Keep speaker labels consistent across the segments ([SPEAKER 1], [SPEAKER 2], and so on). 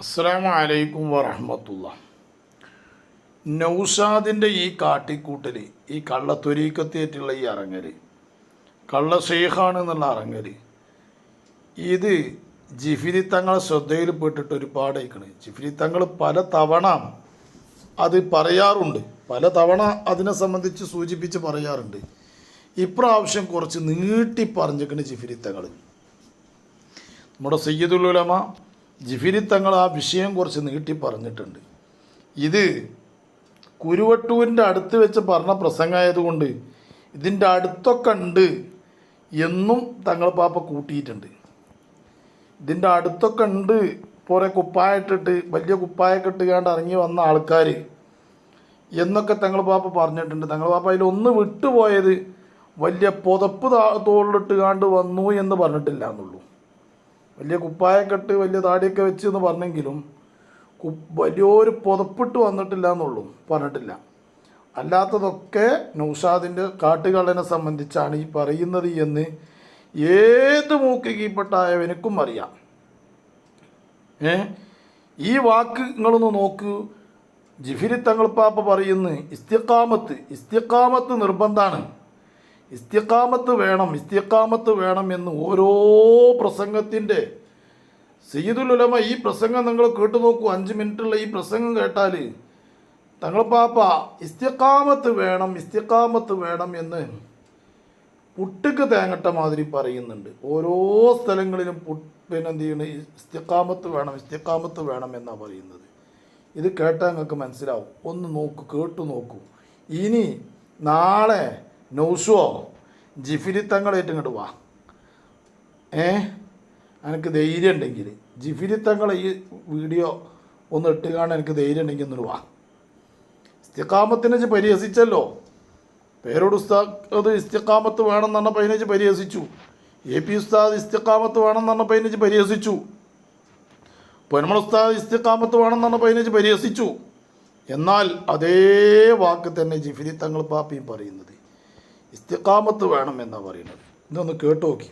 [SPEAKER 1] അസ്സലാമു അലൈക്കും വറഹമത്തുള്ള. നൗഷാദിന്റെ ഈ കാട്ടിക്കൂട്ടൽ ഈ കള്ളത്തൊരീക്കത്തേറ്റുള്ള ഈ അറങ്ങൽ കള്ള ഷെയ്ഖാണ് എന്നുള്ള അറങ്ങൽ ഇത് ജിഫിരി തങ്ങളെ ശ്രദ്ധയിൽപ്പെട്ടിട്ട് ഒരുപാട് അയക്കണ് ജിഫിരി തങ്ങൾ പല തവണ അത് പറയാറുണ്ട്. പല തവണ അതിനെ സംബന്ധിച്ച് സൂചിപ്പിച്ച് പറയാറുണ്ട്. ഇപ്രാവശ്യം കുറച്ച് നീട്ടി പറഞ്ഞിരിക്കണ് ജിഫിരി തങ്ങൾ നമ്മുടെ സയ്യിദുൽ ഉലമ ജിഫിരി തങ്ങൾ ആ വിഷയം കുറച്ച് നീട്ടി പറഞ്ഞിട്ടുണ്ട്. ഇത് കുരുവട്ടൂരിന്റെ അടുത്ത് വെച്ച് പറഞ്ഞ പ്രസംഗമായതുകൊണ്ട് ഇതിന്റെ അടുത്തൊക്കെ ഉണ്ട് എന്നും തങ്ങൾ പാപ്പ കൂട്ടിയിട്ടുണ്ട്. ഇതിന്റെ അടുത്തൊക്കെ ഉണ്ട് കുറേ കുപ്പായിട്ടിട്ട് വലിയ കുപ്പായൊക്കെ ഇട്ടുകാണ്ട് ഇറങ്ങി വന്ന ആൾക്കാർ എന്നൊക്കെ തങ്ങൾ പാപ്പ പറഞ്ഞിട്ടുണ്ട്. തങ്ങൾ പാപ്പ അതിലൊന്ന് വിട്ടുപോയത് വലിയ പുതപ്പ് താ- തോളിലിട്ടുകാണ്ട് വന്നു എന്ന് പറഞ്ഞിട്ടില്ല എന്നുള്ളൂ. വലിയ കുപ്പായം കെട്ട് വലിയ താടിയൊക്കെ വെച്ച് എന്ന് പറഞ്ഞെങ്കിലും വലിയൊരു പുതപ്പിട്ട് വന്നിട്ടില്ല എന്നുള്ളൂ പറഞ്ഞിട്ടില്ല. അല്ലാത്തതൊക്കെ നൗഷാദിന്റെ കാട്ടുകള്ളനെ സംബന്ധിച്ചാണ് ഈ പറയുന്നത് എന്ന് ഏത് മൂക്ക് കീപ്പെട്ടായവനക്കും അറിയാം. ഏ? ഈ വാക്ക് നിങ്ങളൊന്ന് നോക്കൂ. ജിഫിരി തങ്ങൾപ്പാപ്പ പറയുന്നു ഇസ്തിക്കാമത്ത് ഇസ്തിക്കാമത്ത് നിർബന്ധമാണ് ഇസ്തിക്കാമത്ത് വേണം ഇസ്തിക്കാമത്ത് വേണം എന്ന് ഓരോ പ്രസംഗത്തിന്റെ സയ്യിദുൽ ഉലമ ഈ പ്രസംഗം നിങ്ങൾ കേട്ടു നോക്കൂ. അഞ്ച് മിനിറ്റുള്ള ഈ പ്രസംഗം കേട്ടാൽ തങ്ങൾ പാപ്പ ഇസ്തിക്കാമത്ത് വേണം ഇസ്തിക്കാമത്ത് വേണം എന്ന് പുട്ടുക്ക് തേങ്ങട്ട മാതിരി പറയുന്നുണ്ട്. ഓരോ സ്ഥലങ്ങളിലും പിന്നെ എന്ത് ചെയ്യണം? ഇസ്തിക്കാമത്ത് വേണം ഇസ്തിക്കാമത്ത് വേണം എന്നാണ് പറയുന്നത്. ഇത് കേട്ടാൽ നിങ്ങൾക്ക് മനസ്സിലാവും. ഒന്ന് നോക്കൂ കേട്ടു നോക്കൂ. ഇനി നാളെ നൗഷോ ജിഫിരി തങ്ങളായിട്ട് ഇങ്ങോട്ട് വാ. ഏ? എനിക്ക് ധൈര്യം ഉണ്ടെങ്കിൽ ജിഫിരി തങ്ങളെ ഈ വീഡിയോ ഒന്ന് ഇട്ട് കാണാൻ എനിക്ക് ധൈര്യം ഉണ്ടെങ്കിൽ ഒന്നിട്ട് വാ. ഇസ്തിക്കാമത്തിനെ വെച്ച് പരിഹസിച്ചല്ലോ. പേരോട് ഉസ്താദ് ഇസ്തിക്കാമത്ത് വേണം പറഞ്ഞപ്പോൾ അതിനെ ഇജ്ജ് പരിഹസിച്ചു. എ പി ഉസ്താദ് ഇസ്തിക്കാമത്ത് വേണം പറഞ്ഞപ്പോൾ അതിനെ ഇജ്ജ് പരിഹസിച്ചു. പൊന്മൾ ഉസ്താദ് ഇസ്തിക്കാമത്ത് വേണം പറഞ്ഞപ്പോൾ അതിനെ ഇജ്ജ് പരിഹസിച്ചു. എന്നാൽ അതേ വാക്ക് തന്നെ ജിഫിരി തങ്ങൾ പാപ്പിയും പറയുന്നത്. ഇസ്തിക്കാമത്ത് വേണം എന്നാണ് പറയുന്നത്. ഇതൊന്ന് കേട്ടു നോക്കി.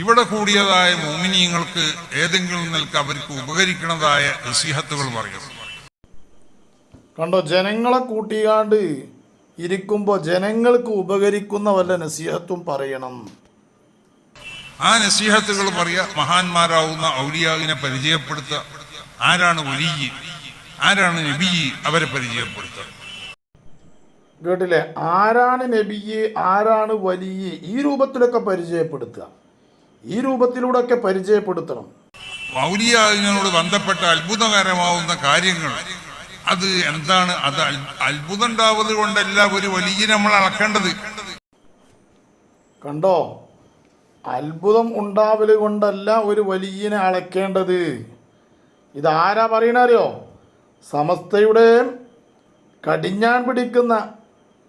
[SPEAKER 2] ഇവിടെ കൂടിയതായ മോമിനിയങ്ങൾക്ക് ഏതെങ്കിലും നിലയ്ക്ക് അവർക്ക് ഉപകരിക്കുന്നതായ നസീഹത്തുകൾ പറയുന്നു.
[SPEAKER 1] കണ്ടോ ജനങ്ങളെ കൂട്ടിയാണ്ട് ഇരിക്കുമ്പോൾ ജനങ്ങൾക്ക് ഉപകരിക്കുന്ന വല്ല നസീഹത്തും പറയണം.
[SPEAKER 2] ആ നസീഹത്തുകൾ പറയാ മഹാന്മാരാവുന്ന ഔലിയാവിനെ പരിചയപ്പെടുത്തുക ആരാണ് ഒലിയി ആരാണ് നബിയി അവരെ പരിചയപ്പെടുത്തുക
[SPEAKER 1] കേട്ടില്ലേ? ആരാണ് നബിയെ? ആരാണ് വലിയ? ഈ രൂപത്തിലൊക്കെ പരിചയപ്പെടുത്തുക. ഈ രൂപത്തിലൂടെയൊക്കെ പരിചയപ്പെടുത്തണം.
[SPEAKER 2] മൗലിയോട് ബന്ധപ്പെട്ട അത്ഭുതകരമാവുന്ന കാര്യങ്ങൾ. അത് എന്താണ്? അത് അത്ഭുതം ഉണ്ടാവുന്നത് കൊണ്ടല്ല ഒരു വലിയ നമ്മൾ അളക്കേണ്ടത്.
[SPEAKER 1] കണ്ടോ? അത്ഭുതം ഉണ്ടാവൽ കൊണ്ടല്ല ഒരു വലിയനെ അളക്കേണ്ടത്. ഇതാരാ പറയണറിയോ സമസ്തയുടെ കടിഞ്ഞാൻ പിടിക്കുന്ന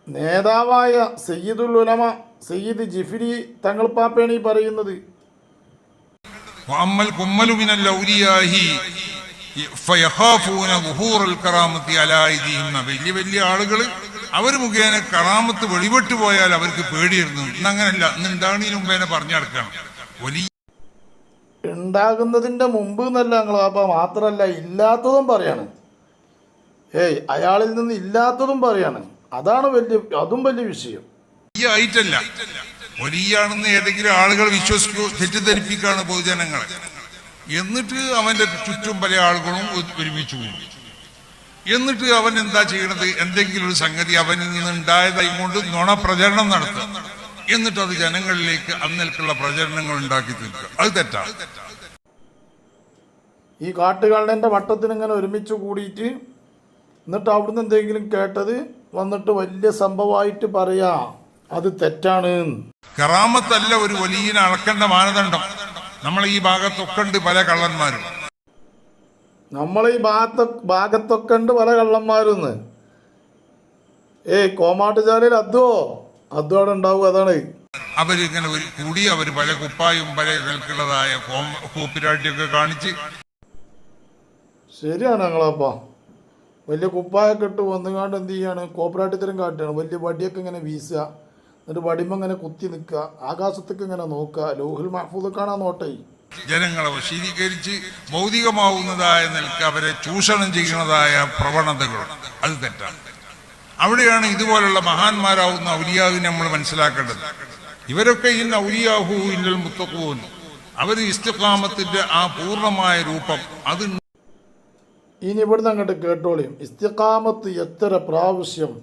[SPEAKER 1] നേതാവായ സയ്യിദുൽ ഉലമ സയ്യിദ് ജിഫിരി തങ്ങൾ പാപ്പേണി പറയുന്നത്.
[SPEAKER 2] വലിയ വലിയ ആളുകൾ അവർ മുഖേന കറാമത്ത് വെളിപെട്ടു പോയാൽ അവർക്ക് പേടിയിരുന്നു ഇന്നങ്ങനല്ല ഇന്ന് എന്താണ് ഈ മുമ്പേനെ പറഞ്ഞെടുക്കണം വലിയ
[SPEAKER 1] ഉണ്ടാകുന്നതിന്റെ മുമ്പ് എന്നല്ല ഞങ്ങൾ അപ്പ മാത്രല്ല ഇല്ലാത്തതും പറയാണ്. ഏയ് അയാളിൽ നിന്ന് ഇല്ലാത്തതും പറയാണ്. അതാണ് വലിയ അതും വലിയ വിഷയം.
[SPEAKER 2] ആയിട്ടല്ല വലിയാണെന്ന് ഏതെങ്കിലും ആളുകൾ വിശ്വസിക്കോ തെറ്റിദ്ധരിപ്പിക്കാണ് പൊതുജനങ്ങളെ. എന്നിട്ട് അവന്റെ ചുറ്റും പല ആളുകളും ഒരുമിച്ച് കൂടും. എന്നിട്ട് അവൻ എന്താ ചെയ്യണത്? എന്തെങ്കിലും ഒരു സംഗതി അവനിൽ നിന്ന് ഉണ്ടായതായി കൊണ്ട് നുണ പ്രചരണം നടത്തുക. എന്നിട്ട് അത് ജനങ്ങളിലേക്ക് അന്നേൽക്കുള്ള പ്രചരണങ്ങൾ ഉണ്ടാക്കി തീർക്കുക. അത് തെറ്റാണ്
[SPEAKER 1] ഈ കാട്ടുകള്ളന്റെ വട്ടത്തിന് ഇങ്ങനെ ഒരുമിച്ച് കൂടിയിട്ട് എന്നിട്ട് അവിടുന്ന് എന്തെങ്കിലും കേട്ടത് വന്നിട്ട് വലിയ സംഭവമായിട്ട് പറയാ. അത് തെറ്റാണ്.
[SPEAKER 2] കറാമത്തല്ല ഒരു വലിയ അളക്കേണ്ട മാനദണ്ഡം. നമ്മളെ ഈ ഭാഗത്തൊക്കെ ഉണ്ട് പല കള്ളന്മാരും.
[SPEAKER 1] നമ്മളെ ഈ ഭാഗത്ത് ഭാഗത്തൊക്കെ ഉണ്ട് പല കള്ളന്മാരുന്ന്. ഏയ് കോമാട്ടുചാലയിൽ അദ്വോ? അദ്വ അവിടെ ഉണ്ടാവും അതാണ്.
[SPEAKER 2] അവരിങ്ങനെ ഒരു കൂടി അവർ പല കുപ്പായും പല നിൽക്കുള്ളതായ കോപ്പിരാട്ടിയൊക്കെ കാണിച്ച്.
[SPEAKER 1] ശരിയാണ് ഞങ്ങളപ്പാ. വലിയ കുപ്പായൊക്കെ ഇട്ട് വന്നുകാണ്ട് എന്ത് ചെയ്യാണ്? കോപ്പറാട്ടിത്തരം കാട്ടുകയാണ്. വലിയ വടിയൊക്കെ ഇങ്ങനെ വീശുക. എന്നിട്ട് വടിമ ഇങ്ങനെ കുത്തി നിൽക്കുക. ആകാശത്തേക്ക് ഇങ്ങനെ നോക്കുക. ലോഹിൽ മഹഫൂദ് കാണാൻ നോട്ടേ?
[SPEAKER 2] ജനങ്ങളെ വശീകരിച്ച് ഭൗതികമാവുന്നതായ നിലയ്ക്ക് അവരെ ചൂഷണം ചെയ്യുന്നതായ പ്രവണതകൾ. അത് തെറ്റാണ്. അവിടെയാണ് ഇതുപോലുള്ള മഹാന്മാരാവുന്ന ഔലിയാവിനെ നമ്മൾ മനസ്സിലാക്കേണ്ടത്. ഇവരൊക്കെ ഇന്ന് ഔലിയാഹു ഇല്ലൽ മുത്തക്കൂൻ അവർ ഇസ്തിഖാമത്തിന്റെ ആ പൂർണമായ രൂപം അത്
[SPEAKER 1] ഇനി ഇവിടുന്ന് അങ്ങോട്ട് കേട്ടോളിയും. ഇസ്തിഖാമത്ത് എത്ര പ്രാവശ്യം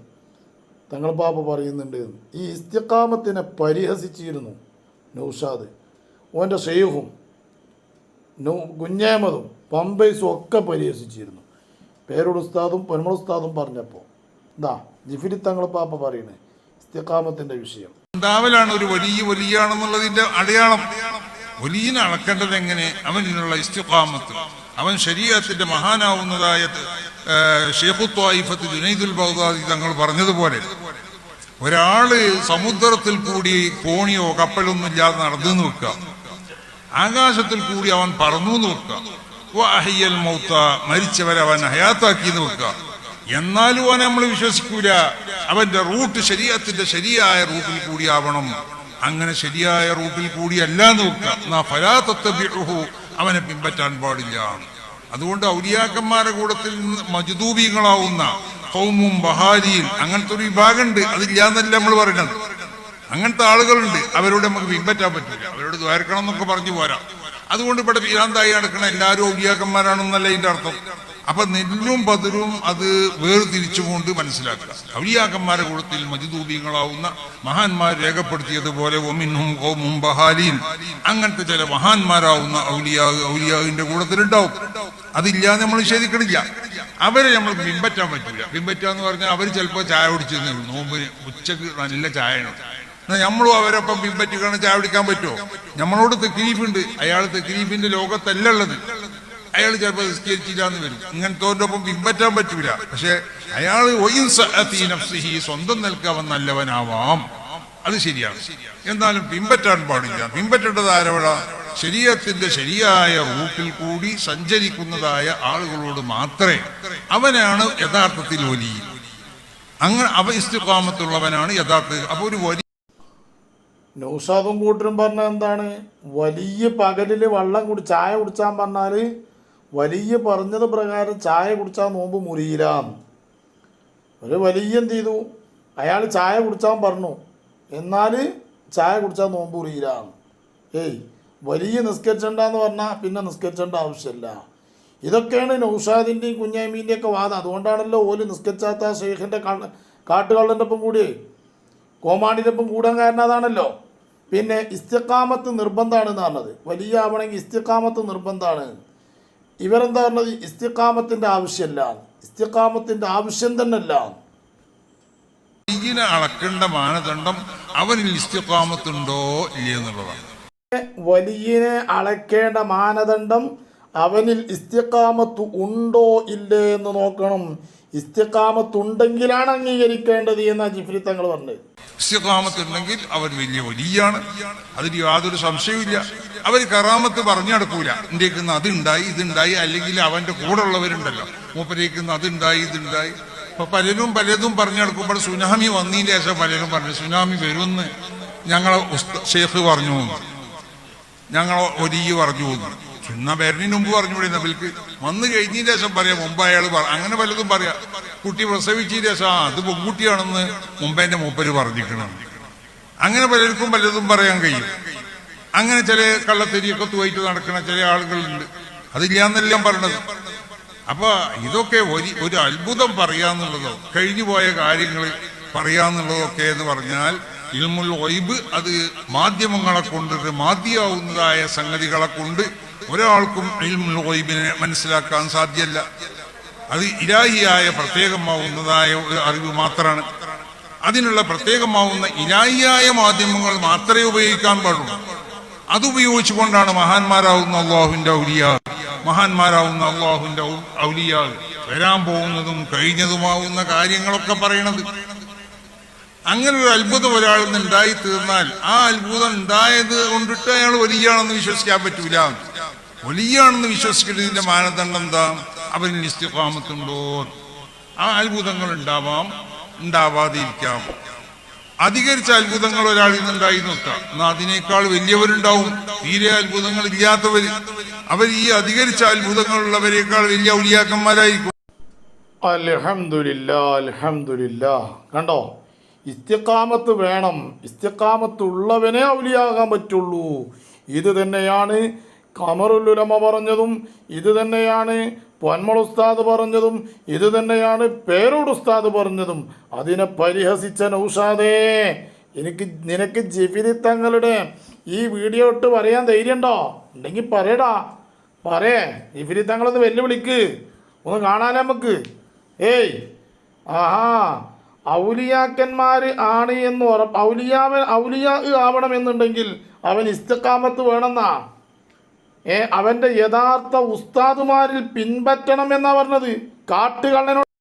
[SPEAKER 1] തങ്ങൾ പാപ്പ പറയുന്നുണ്ട്. ഈ ഇസ്തിഖാമത്തിനെ പരിഹസിച്ചിരുന്നു നൗഷാദ്. ഓന്റെ ഷെയ്ഹും നൗ കുഞ്ഞേമതും പമ്പൈസും ഒക്കെ പരിഹസിച്ചിരുന്നു. പേരോട് ഉസ്താദും പൊന്മൾ ഉസ്താദും പറഞ്ഞപ്പോൾ ഇതാ ജിഫിരി തങ്ങൾ പാപ്പ പറയണേ ഇസ്തിഖാമത്തിന്റെ വിഷയം.
[SPEAKER 2] ഉണ്ടാവലാണ് ഒരു വലിയ വലിയാണെന്നുള്ളതിന്റെ അടയാളം. വലിയ അളക്കേണ്ടത് എങ്ങനെ? അവനുള്ള ഇസ്തിഖാമത്ത്. അവൻ ശരീരത്തിന്റെ മഹാനാവുന്നതായ ഷെയ്ഖുത്വായിഫത്ത് ജുനൈദുൽ ബൗദാദി തങ്ങൾ പറഞ്ഞതുപോലെ ഒരാൾ സമുദ്രത്തിൽ കൂടി കോണിയോ കപ്പലൊന്നും ഇല്ലാതെ നടന്നു വെക്കുക ആകാശത്തിൽ കൂടി അവൻ പറന്നു വെക്കുക മൗത്ത മരിച്ചവരെ അവൻ ഹയാത്താക്കി എന്ന് വെക്കുക എന്നാലും അവനെ നമ്മൾ വിശ്വസിക്കൂല. അവന്റെ റൂട്ട് ശരീരത്തിന്റെ ശരിയായ റൂട്ടിൽ കൂടി ആവണം. അങ്ങനെ ശരിയായ റൂട്ടിൽ കൂടി അല്ല വെക്കുക എന്നാ ഫലാത്തത്തബിഹു അവനെ പിൻപറ്റാൻ പാടില്ല. അതുകൊണ്ട് ഔലിയാക്കന്മാരുടെ കൂടത്തിൽ നിന്ന് മജുദൂബികളാവുന്ന ഹൗമും ബഹാരിയും അങ്ങനത്തെ ഒരു വിഭാഗമുണ്ട്. അതില്ലാന്നല്ല നമ്മൾ പറയുന്നത്. അങ്ങനത്തെ ആളുകളുണ്ട്. അവരോട് നമുക്ക് പിൻപറ്റാൻ പറ്റില്ല അവരോട് ദ്വാരക്കണം എന്നൊക്കെ പറഞ്ഞു പോരാ. അതുകൊണ്ട് ഇവിടെ പീരാന്തായി നടക്കുന്ന എല്ലാവരും ഔലിയാക്കന്മാരാണെന്നല്ല ഇതിന്റെ അർത്ഥം. അപ്പൊ നെല്ലും പതിരും അത് വേർതിരിച്ചുകൊണ്ട് മനസ്സിലാക്കുക. ഔലിയാക്കന്മാരുടെ കൂട്ടത്തിൽ മജിദൂബികളാവുന്ന മഹാന്മാർ രേഖപ്പെടുത്തിയതുപോലെ ഒമിന്നും കോമും ബഹാലിയും അങ്ങനത്തെ ചില മഹാന്മാരാവുന്ന ഔലിയാ ഔലിയാവിന്റെ കൂട്ടത്തിലുണ്ടാവും. അതില്ലാതെ നമ്മൾ നിഷേധിക്കണില്ല. അവരെ നമ്മൾ പിമ്പറ്റാൻ പറ്റില്ല പിൻപറ്റുക എന്ന് പറഞ്ഞാൽ അവർ ചിലപ്പോൾ ചായ കുടിച്ചിരുന്നു നോമ്പിന് ഉച്ചയ്ക്ക് നല്ല ചായയാണ്. നമ്മളും അവരൊപ്പം പിമ്പറ്റുകയാണ് ചായ കുടിക്കാൻ പറ്റുമോ നമ്മളോട് തെക്കിലീഫുണ്ട് അയാൾ തെക്കിലീഫിന്റെ ലോകത്തല്ല ഉള്ളത്. അയാൾ ചിലപ്പോൾ നിസ്കരിച്ചില്ലാന്ന് വരും. ഇങ്ങനത്തെ ഒപ്പം പിൻപറ്റാൻ പറ്റൂല. പക്ഷെ അയാൾ സ്വന്തം നിൽക്കവൻ നല്ലവനാവാം. അത് ശരിയാണ്. എന്നാലും പിൻപറ്റാൻ പാടില്ല. പിൻപറ്റേണ്ടത് ആരവട? ശരീരത്തിന്റെ ശരിയായ റൂട്ടിൽ കൂടി സഞ്ചരിക്കുന്നതായ ആളുകളോട് മാത്രമേ അവനാണ് യഥാർത്ഥത്തിൽ വലിയ അങ്ങനെ അവ ഇസ്തുക്കാമത്തുള്ളവനാണ് യഥാർത്ഥ. അപ്പൊ ഒരു വലിയ
[SPEAKER 1] നൗഷാദും കൂട്ടരും പറഞ്ഞ എന്താണ്? വലിയ പകലിൽ വെള്ളം കുടി ചായ കുടിച്ചാൻ പറഞ്ഞാൽ വലിയ പറഞ്ഞത് പ്രകാരം ചായ കുടിച്ചാൽ നോമ്പ് മുറിയില്ല ഒരു വലിയ എന്ത് ചെയ്തു? അയാൾ ചായ കുടിച്ചാൻ പറഞ്ഞു. എന്നാൽ ചായ കുടിച്ചാൽ നോമ്പ് മുറിയില്ല ഏയ് വലിയ നിസ്കരിച്ചണ്ടെന്ന് പറഞ്ഞാൽ പിന്നെ നിസ്കരിച്ചേണ്ട ആവശ്യമില്ല ഇതൊക്കെയാണ് നൗഷാദിന്റെയും കുഞ്ഞാമീന്റെയും ഒക്കെ വാദം. അതുകൊണ്ടാണല്ലോ ഓൽ നിസ്കരിച്ചാത്ത ഷെയ്ഖിന്റെ കള്ള കാട്ടുകള്ളന്റെ ഒപ്പം കൂടി കോമാണ്ടിന്റെ ഒപ്പം കൂടാൻ കാരണം അതാണല്ലോ. പിന്നെ ഇസ്തിഖാമത്ത് നിർബന്ധമാണെന്ന് പറഞ്ഞത് വലിയ ആവണമെങ്കിൽ ഇസ്തിക്കാമത്ത് നിർബന്ധമാണ് ഇവരെന്താ പറഞ്ഞത്? ഇസ്തിക്കാമത്തിന്റെ ആവശ്യമല്ല ഇസ്തിക്കാമത്തിന്റെ ആവശ്യം തന്നെ അല്ല
[SPEAKER 2] അളക്കേണ്ട മാനദണ്ഡം അവനിൽ ഇസ്തിക്കാമത്തുണ്ടോ ഇല്ലേ എന്നുള്ളതാണ്
[SPEAKER 1] വലിയനെ അളക്കേണ്ട മാനദണ്ഡം അവനിൽ ഇസ്തിക്കാമത്ത് ഉണ്ടോ ഇല്ലേ എന്ന് നോക്കണം. ഇസ്തിഖാമത്ത് ഉണ്ടെങ്കിലാണ് അംഗീകരിക്കേണ്ടത് എന്നാ ജിഫ്രി തങ്ങൾ പറഞ്ഞത്.
[SPEAKER 2] ഇസ്തിക്കാമത്തുണ്ടെങ്കിൽ അവൻ വലിയ വലിയാണ്. അതിൽ യാതൊരു സംശയവുമില്ല. അവർ കറാമത്ത് പറഞ്ഞു നടക്കൂല. ഇന്ത്യക്കുന്ന അതുണ്ടായി ഇതുണ്ടായി അല്ലെങ്കിൽ അവന്റെ കൂടെ ഉള്ളവരുണ്ടല്ലോ. മൂപ്പരേക്കുന്ന അതുണ്ടായി ഇതുണ്ടായി. അപ്പൊ പലരും പലതും പറഞ്ഞു നടക്കുമ്പോൾ സുനാമി വന്നതിന് ശേഷം പലരും പറഞ്ഞു സുനാമി വരുമെന്ന് ഞങ്ങളെ ഷേഫ് പറഞ്ഞു. ഞങ്ങളെ ഒരിയ പറഞ്ഞു. ചുന്ന പേരിന് മുമ്പ് പറഞ്ഞു കൂടി നബിൽക്ക് വന്നു കഴിഞ്ഞതിന് ശേഷം പറയാം മുമ്പ് അയാൾ അങ്ങനെ പലതും പറയാം. കുട്ടി പ്രസവിച്ചതിന് ശേഷം ആ അത് പെൺകുട്ടിയാണെന്ന് മുമ്പേന്റെ മൂപ്പര് പറഞ്ഞിരിക്കണം. അങ്ങനെ പലർക്കും പലതും പറയാൻ കഴിയും. അങ്ങനെ ചില കള്ളത്തെരിയൊക്കെ തൂയിട്ട് നടക്കുന്ന ചില ആളുകളുണ്ട്. അതില്ലാന്നെല്ലാം പറഞ്ഞത്. അപ്പൊ ഇതൊക്കെ ഒരു ഒരു അത്ഭുതം പറയാന്നുള്ളതോ കഴിഞ്ഞു പോയ കാര്യങ്ങൾ പറയാന്നുള്ളതൊക്കെ എന്ന് പറഞ്ഞാൽ ഇൽമുൽ ഒയ്ബ് അത് മാധ്യമങ്ങളെ കൊണ്ട് മാധ്യമാവുന്നതായ സംഗതികളെ കൊണ്ട് ഒരാൾക്കും ഇൽമുൽ ഒയ്ബിനെ മനസ്സിലാക്കാൻ സാധ്യമല്ല അത് ഇലാഹിയായ പ്രത്യേകമാവുന്നതായ ഒരു അറിവ് മാത്രമാണ് അതിനുള്ള പ്രത്യേകമാവുന്ന ഇലാഹിയായ മാധ്യമങ്ങൾ മാത്രമേ ഉപയോഗിക്കാൻ പാടുള്ളൂ. അത് ഉപയോഗിച്ചുകൊണ്ടാണ് മഹാന്മാരാവുന്ന അള്ളാഹുവിന്റെ ഔലിയ മഹാന്മാരാവുന്ന അള്ളാഹുവിന്റെ ഔലിയ വരാൻ പോകുന്നതും കഴിഞ്ഞതുമാവുന്ന കാര്യങ്ങളൊക്കെ പറയണത്. അങ്ങനെ ഒരു അത്ഭുതം ഒരാളിൽ നിന്ന് ഉണ്ടായി തീർന്നാൽ ആ അത്ഭുതം ഉണ്ടായത് കൊണ്ടിട്ട് അയാൾ വലിയാണെന്ന് വിശ്വസിക്കാൻ പറ്റൂല. വലിയാണെന്ന് വിശ്വസിക്കുന്നതിന്റെ മാനദണ്ഡം എന്താ? അവരിൽ ഇസ്തിഫാമത്തുണ്ടോ ആ അത്ഭുതങ്ങൾ ഉണ്ടാവാം ഉണ്ടാവാതിരിക്കാം. അധികരിച്ച അത്ഭുതങ്ങൾ ഒരാളിൽ നിന്നുണ്ടായി നോക്കാം. എന്നാൽ അതിനേക്കാൾ വലിയവരുണ്ടാവും. തീരെ അത്ഭുതങ്ങൾ ഇല്ലാത്തവർ അവർ ഈ അധികരിച്ച അത്ഭുതങ്ങളുള്ളവരെക്കാൾ വലിയ ഔലിയാക്കന്മാരായിരിക്കും.
[SPEAKER 1] അലഹമില്ല അലഹമില്ല കണ്ടോ? ഇസ്തിക്കാമത്ത് വേണം. ഇസ്തിക്കാമത്ത് ഉള്ളവനെ ഔലിയാകാൻ പറ്റുള്ളൂ. ഇത് തന്നെയാണ് കമറുലുലമ പറഞ്ഞതും ഇത് തന്നെയാണ് പൊന്മൾ ഉസ്താദ് പറഞ്ഞതും ഇത് തന്നെയാണ് പേരോട് ഉസ്താദ് പറഞ്ഞതും. അതിനെ പരിഹസിച്ച നൗഷാദേ എനിക്ക് നിനക്ക് ജിഫിരി തങ്ങളുടെ ഈ വീഡിയോ ഇട്ട് പറയാൻ ധൈര്യമുണ്ടോ? ഉണ്ടെങ്കിൽ പറയടാ. പറയേ ജിഫിരി തങ്ങളൊന്ന് വെല്ലുവിളിക്ക്. ഒന്ന് കാണാൻ നമുക്ക്. ഏയ് ആഹാ ഔലിയാക്കന്മാർ ആണ് എന്ന് ഉറപ്പ് ഔലിയാവൻ ഔലിയാ ആവണമെന്നുണ്ടെങ്കിൽ അവൻ ഇസ്തക്കാമത്ത് വേണമെന്നാ. ഏ അവന്റെ യഥാർത്ഥ ഉസ്താദുമാരിൽ പിൻപറ്റണം എന്നാ പറഞ്ഞത്. കാട്ടുകള്ളനോട്